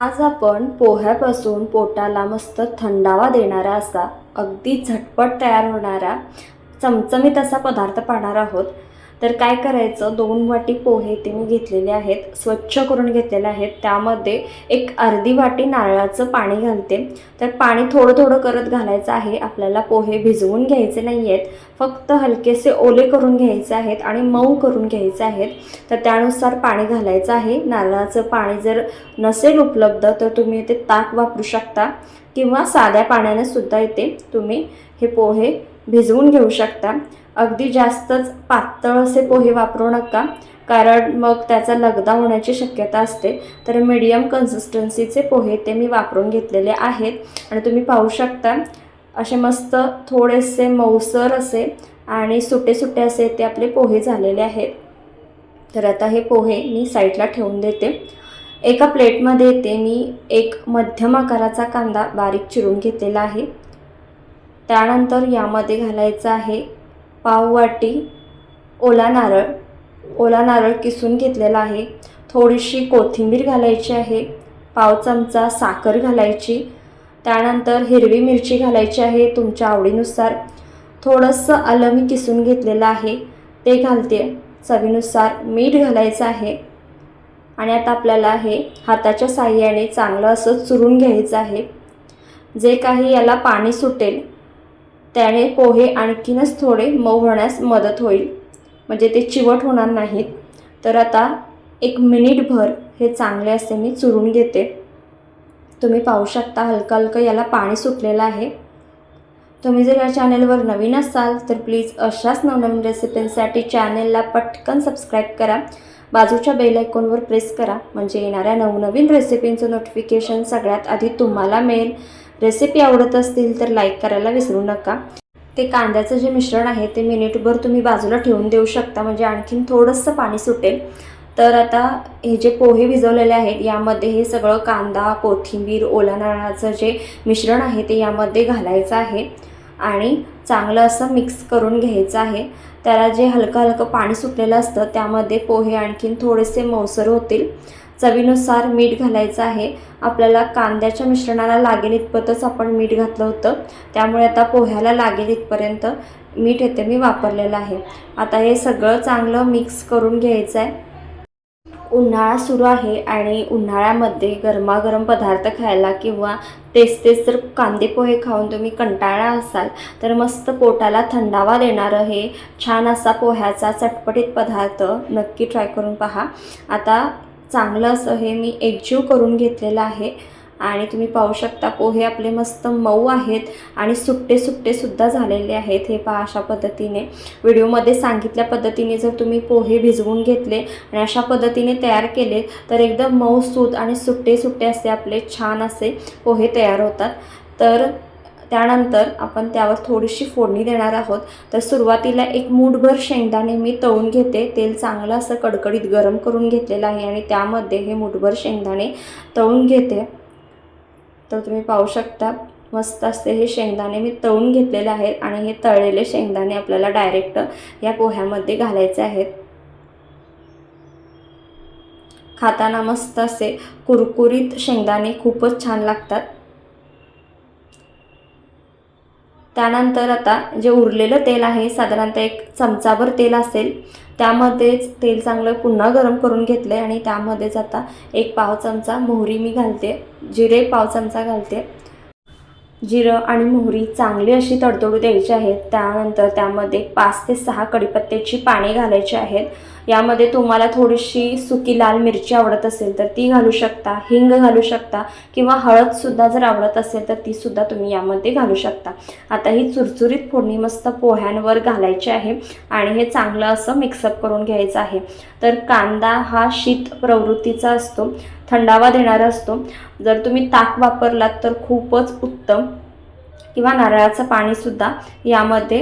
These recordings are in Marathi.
आज आपण पोह्यापासून पोटाला मस्त थंडावा देणारा असा अगदी झटपट तयार होणारा चमचमीत असा पदार्थ पाहणार आहोत. तर काय करायचं? दोन वाटी पोहे ते मी घेतलेले आहेत स्वच्छ करून घेतलेले आहेत. त्यामध्ये एक अर्धी वाटी नारळाचं पाणी घालते. तर पाणी थोडं थोडं करत घालायचं आहे. आपल्याला पोहे भिजवून घ्यायचे नाही आहेत फक्त हलकेसे ओले करून घ्यायचे आहेत आणि मऊ करून घ्यायचे आहेत. तर त्यानुसार पाणी घालायचं आहे. नारळाचं पाणी जर नसेल उपलब्ध तर तुम्ही ते ताक वापरू शकता किंवा साध्या पाण्याने सुद्धा इथे तुम्ही हे पोहे भिजवून घेऊ शकता. अगदी जास्तच पातळ असे पोहे वापरू नका कारण मग त्याचा लगदा होण्याची शक्यता असते. तर मीडियम कन्सिस्टन्सीचे पोहे ते मी वापरून घेतलेले आहेत. आणि तुम्ही पाहू शकता असे मस्त थोडेसे मऊसर असे आणि सुटे सुटे असे ते आपले पोहे झालेले आहेत. तर आता हे पोहे मी साईडला ठेवून देते. एका प्लेटमध्ये येते मी एक मध्यम आकाराचा कांदा बारीक चिरून घेतलेला आहे. त्यानंतर यामध्ये घालायचं आहे पाववाटी ओला नारळ. ओला नारळ किसून घेतलेला आहे. थोडीशी कोथिंबीर घालायची आहे. पाव चमचा साखर घालायची. त्यानंतर हिरवी मिरची घालायची आहे तुमच्या आवडीनुसार. थोडंसं आलं मी किसून घेतलेलं आहे. ते घालते. चवीनुसार मीठ घालायचं आहे. आणि आता आपल्याला हे हाताच्या साह्याने चांगलं असं चुरून घ्यायचं आहे. जे काही याला पाणी सुटेल त्याने पोहे आणखीनच थोडे मऊ होण्यास मदत होईल. म्हणजे ते चिवट होणार नाहीत. तर आता एक मिनिटभर हे चांगले असे मी चुरून घेते. तुम्ही पाहू शकता हलकं हलकं याला पाणी सुटलेलं आहे. तुम्ही जर या चॅनेलवर नवीन असाल तर प्लीज अशाच नवनवीन रेसिपींसाठी चॅनेलला पटकन सबस्क्राईब करा. बाजूच्या बेल आयकॉनवर प्रेस करा. म्हणजे येणाऱ्या नवनवीन रेसिपींचं नोटिफिकेशन सगळ्यात आधी तुम्हाला मिळेल. रेसिपी आवडत असतील तर लाईक करायला विसरू नका. ते कांद्याचं जे मिश्रण आहे ते मिनिटभर तुम्ही बाजूला ठेवून देऊ शकता. म्हणजे आणखीन थोडंसं पाणी सुटेल. तर आता हे जे पोहे भिजवलेले आहेत यामध्ये हे सगळं कांदा कोथिंबीर ओला नारळाचं जे मिश्रण आहे ते यामध्ये घालायचं आहे. आणि चांगलं असं मिक्स करून घ्यायचं आहे. त्याला जे हलकं हलकं पाणी सुटलेलं असतं त्यामध्ये पोहे आणखीन थोडेसे मौसर होतील. चवीनुसार मीठ घालायचं आहे. आपल्याला कांद्याच्या मिश्रणाला लागेल इतपतच आपण मीठ घातलं होतं. त्यामुळे आता पोह्याला लागेल इथपर्यंत मीठ येते मी वापरलेलं आहे. आता हे सगळं चांगलं मिक्स करून घ्यायचं आहे उन्हाळा सुरू आहे आणि उन्हाळ्यामध्ये गरमागरम पदार्थ खायला किंवा तेच तेच जर कांदे पोहे खाऊन तुम्ही कंटाळा असाल तर मस्त पोटाला थंडावा देणारं हे छान असा पोह्याचा चटपटीत पदार्थ नक्की ट्राय करून पहा. आता चांगलं असं हे मी एकजीव करून घेतलेलं आहे. आणि तुम्ही पाहू शकता पोहे आपले मस्त मऊ आहेत आणि सुट्टे सुट्टेसुद्धा झालेले आहेत हे पहा अशा पद्धतीने. व्हिडिओमध्ये सांगितल्या पद्धतीने जर तुम्ही पोहे भिजवून घेतले आणि अशा पद्धतीने तयार केले तर एकदम मऊ सूत आणि सुट्टे सुट्टे असे आपले छान असे पोहे तयार होतात. तर त्यानंतर आपण त्यावर थोडीशी फोडणी देणार आहोत. तर सुरुवातीला एक मूठभर शेंगदाणे मी तळून घेते. तेल चांगलं असं कडकडीत गरम करून घेतलेलं आहे आणि त्यामध्ये हे मूठभर शेंगदाणे तळून घेते. तर तुम्ही पाहू शकता मस्त असते हे शेंगदाणे मी तळून घेतलेले आहेत आणि हे तळलेले शेंगदाणे आपल्याला डायरेक्ट या पोह्यामध्ये घालायचे आहेत. खाताना मस्त असे कुरकुरीत शेंगदाणे खूपच छान लागतात. त्यानंतर आता जे उरलेलं तेल आहे साधारणतः एक चमचाभर तेल असेल त्यामध्येच तेल चांगलं पुन्हा गरम करून घेतलं आहे आणि त्यामध्येच आता एक पाव चमचा मोहरी मी घालते जिरे पाव चमचा घालते. जिरं आणि मोहरी चांगली अशी तडतडू द्यायची आहेत त्यानंतर त्यामध्ये पाच ते सहा कडीपत्त्याची पाने घालायची आहेत. यामध्ये तुम्हाला थोडीशी सुकी लाल मिरची आवडत असेल तर ती घालू शकता हिंग घालू शकता किंवा हळदसुद्धा जर आवडत असेल तर तीसुद्धा तुम्ही यामध्ये घालू शकता. आता ही चुरचुरीत फोडणी मस्त पोह्यांवर घालायची आहे आणि हे चांगलं असं मिक्सअप करून घ्यायचं आहे. तर कांदा हा शीत प्रवृत्तीचा असतो थंडावा देणारा असतो. जर तुम्ही ताक वापरलात तर खूपच उत्तम किंवा नारळाचं पाणीसुद्धा यामध्ये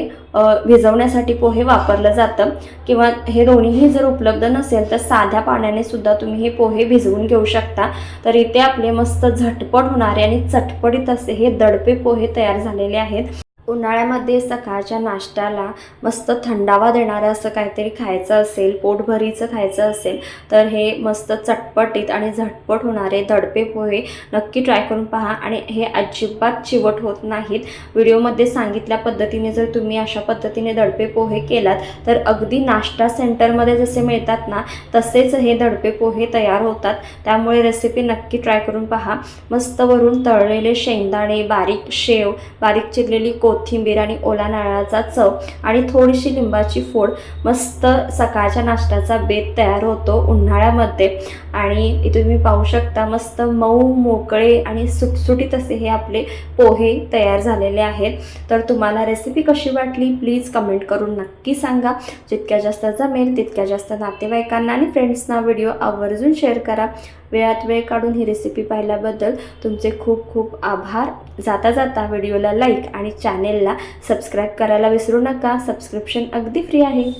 भिजवण्यासाठी पोहे वापरलं जातं. किंवा हे दोन्हीही जर उपलब्ध नसेल तर साध्या पाण्याने सुद्धा तुम्ही हे पोहे भिजवून घेऊ शकता. तर इथे आपले मस्त झटपट होणारे आणि चटपटीत असे हे दडपे पोहे तयार झालेले आहेत. उन्हाळ्यामध्ये सकाळच्या नाश्त्याला मस्त थंडावा देणारं असं काहीतरी खायचं असेल पोटभरीचं खायचं असेल तर हे मस्त चटपटीत आणि झटपट होणारे दडपे पोहे नक्की ट्राय करून पहा. आणि हे अजिबात चिवट होत नाहीत. व्हिडिओमध्ये सांगितल्या पद्धतीने जर तुम्ही अशा पद्धतीने दडपे पोहे केलात तर अगदी नाश्ता सेंटरमध्ये जसे मिळतात ना तसेच हे दडपे पोहे तयार होतात. त्यामुळे रेसिपी नक्की ट्राय करून पहा. मस्त वरून तळलेले शेंगदाणे बारीक शेव बारीक चिरलेली कोथिंबीर आणि ओला नारळाचा चव आणि थोडीशी लिंबाची फोड मस्त सकाळच्या नाश्त्याचा बेत तयार होतो उन्हाळ्यामध्ये. आणि इथे तुम्ही पाहू शकता मस्त मऊ मोकळे आणि सुटसुटीत असे हे आपले पोहे तयार झालेले आहेत. तर तुम्हाला रेसिपी कशी वाटली? प्लीज कमेंट करून नक्की सांगा. जितक्या जास्त जमेल तितक्या जास्त नातेवाईकांना आणि फ्रेंड्सना व्हिडिओ आवर्जून शेअर करा. वेळात वेळ काढून ही रेसिपी पाहिल्याबद्दल तुमचे खूप खूप आभार. जाता जाता व्हिडिओला लाईक आणि चॅनल चॅनेलला सबस्क्राईब करायला विसरू नका. सबस्क्रिप्शन अगदी फ्री आहे.